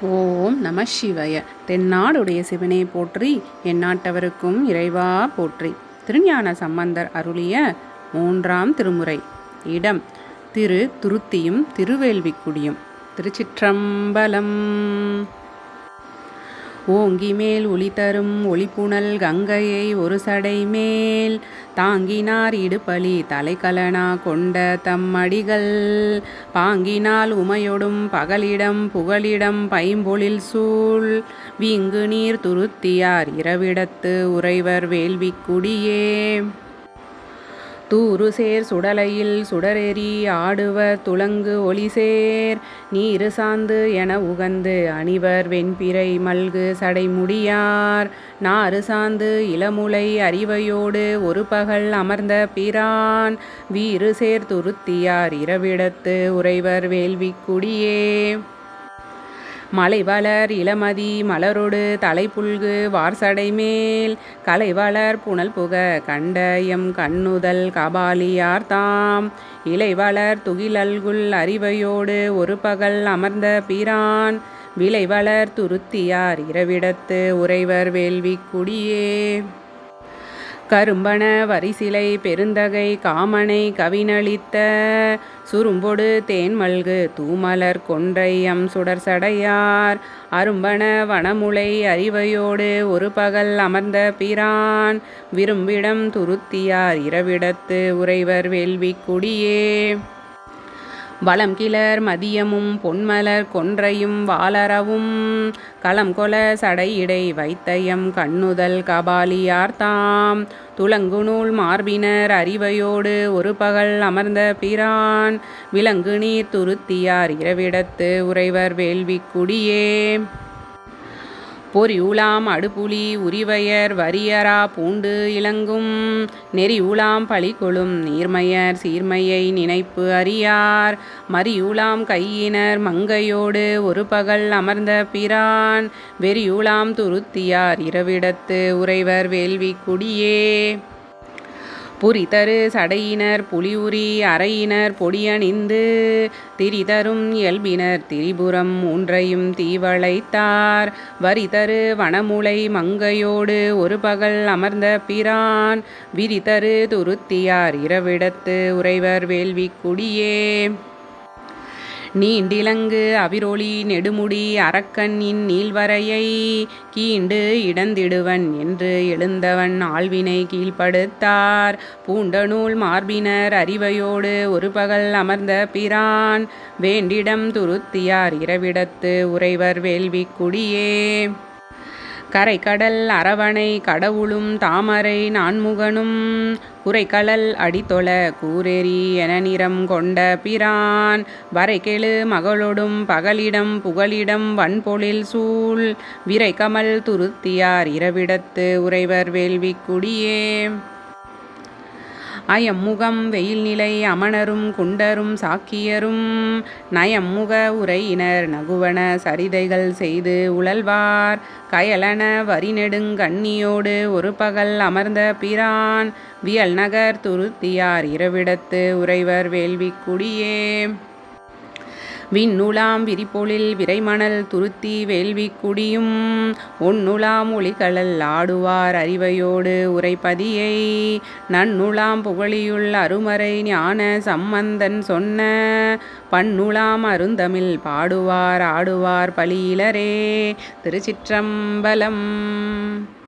ஓம் நம சிவய. தென்னாடுடைய சிவனே போற்றி எந்நாட்டவருக்கும் இறைவா போற்றி. திருஞான சம்பந்தர் அருளிய மூன்றாம் திருமுறை. இடம் திரு துருத்தியும் திருவேல்விக்குடியும் திருச்சிற்றம்பலம். ஓங்கி மேல் ஒளி தரும் ஒளிப்புணல் கங்கையை ஒரு சடை மேல். தாங்கினார் இடுப்பலி தலைக்கலனா கொண்ட தம்மடிகள். பாங்கினால் உமையொடும் பகலிடம் புகலிடம் பைம்பொழில் சூழ். வீங்கு நீர் துருத்தியார் இரவிடத்து உறைவர் வேள்விக்குடியே. தூறு சேர் சுடலையில் சுடரெறி ஆடுவர் துளங்கு ஒளிசேர். நீரு சாந்து என உகந்து அணிவர் வெண்பிறை மல்கு சடைமுடியார் நாறு சாந்து இளமுலை அறிவையோடு ஒரு பகல் அமர்ந்த பிரான். வீறு சேர் துருத்தியார் இரவிடத்து உறைவர் வேள்விக்குடியே. மலை வளர் இளமதி மலரொடு தலைப்புல்கு வார்சடை மேல். கலைவளர் புனல் புக கண்டயம் கண்ணுதல் கபாலியார் தாம். இலை வளர் துகிலல்குள் அறிவையோடு ஒரு பகல் அமர்ந்த பிரான். விளைவளர் துருத்தியார் இரவிடத்து உறைவர் வேள்விக்குடியே. கரும்பன வரிசிலை பெருந்தகை காமனை கவினளித்த சுரும்பொடு தேன்மல்கு தூமலர் கொன்றையம் சுடர் சடையார். அரும்பன வனமுலை அறிவையோடு ஒரு பகல் அமர்ந்த பிரான். விரும்பிடம் துருத்தியார் இரவிடத்து உறைவர் வேள்விக்குடியே வளம் கிளர் மதியமும் பொன்மலர் கொன்றையும் வாளரவும். களம் கொல சடையிடை வைத்தயம் கண்ணுதல் கபாலியார்த்தாம் துளங்குநூல் மார்பினர் அறிவையோடு ஒரு பகல் அமர்ந்த பிரான். விலங்கு நீர் துருத்தியார் இரவிடத்து உறைவர் வேள்விக்குடியே. பொறியுலாம் அடுப்புலி உரிவையர் வரியரா பூண்டு இளங்கும் நெறியுலாம் பழிகொழும் நீர்மையர் சீர்மையை நினைப்பு அறியார். மறியுலாம் கையினர் மங்கையோடு ஒரு பகல் அமர்ந்த பிரான். வெறியூளாம் துருத்தியார் இரவிடத்து உறைவர் வேள்வி குடியே. புரிதரு சடையினர் புலியுரி அறையினர் பொடியணிந்து திரிதரும் இயல்பினர். திரிபுரம் மூன்றையும் தீவளைத்தார். வரிதரு வனமுலை மங்கையோடு ஒரு பகல் அமர்ந்த பிரான். விரிதரு துருத்தியார் இரவிடத்து உறைவர் வேள்விக்குடியே. நீண்டிலங்கு அவிரொளி நெடுமுடி அரக்கன் நீள்வரையை கீண்டு இடந்திடுவன் என்று எழுந்தவன் ஆழ்வினை கீழ்ப்படுத்தார். பூண்டநூல் மார்பினர் அறிவையோடு ஒரு பகல் அமர்ந்த பிரான் வேண்டிடம் துருத்தியார் இரவிடத்து உறைவர் வேள்விக்குடியே கரைக்கடல் அரவணை கடவுளும் தாமரை நான்முகனும் குறைக்கடல் அடித்தொல கூரெறி என நிறம் கொண்ட பிரான். வரைக்கெழு மகளொடும் பகலிடம் புகலிடம் வன்பொழில் சூழ். விரைக்கமல் துருத்தியார் இரவிடத்து உறைவர் வேள்விக்குடியே. அயம்முகம் வெயில் நிலை அமணரும் குண்டரும் சாக்கியரும் நயம்முக உரையினர் நகுவன சரிதைகள் செய்து உழல்வார். கயலன வரிநெடுங்கண்ணியோடு ஒரு பகல் அமர்ந்த பிரான். வியல் நகர் துருத்தியார் இரவிடத்து உறைவர் வேள்விக்குடியே விண்ணுலாம் விரிப்பொழில் விரைமணல் துருத்தி வேள்வி குடியும். ஒன்னுலாம் ஒளிகளல் ஆடுவார் அறிவையோடு உரைப்பதியை. நன்னுலாம் புகழியுள் அருமறை ஞான சம்பந்தன் சொன்ன. பண்ணுலாம் அருந்தமிழ் பாடுவார் ஆடுவார் பலியிலரே திருச்சிற்றம்பலம்.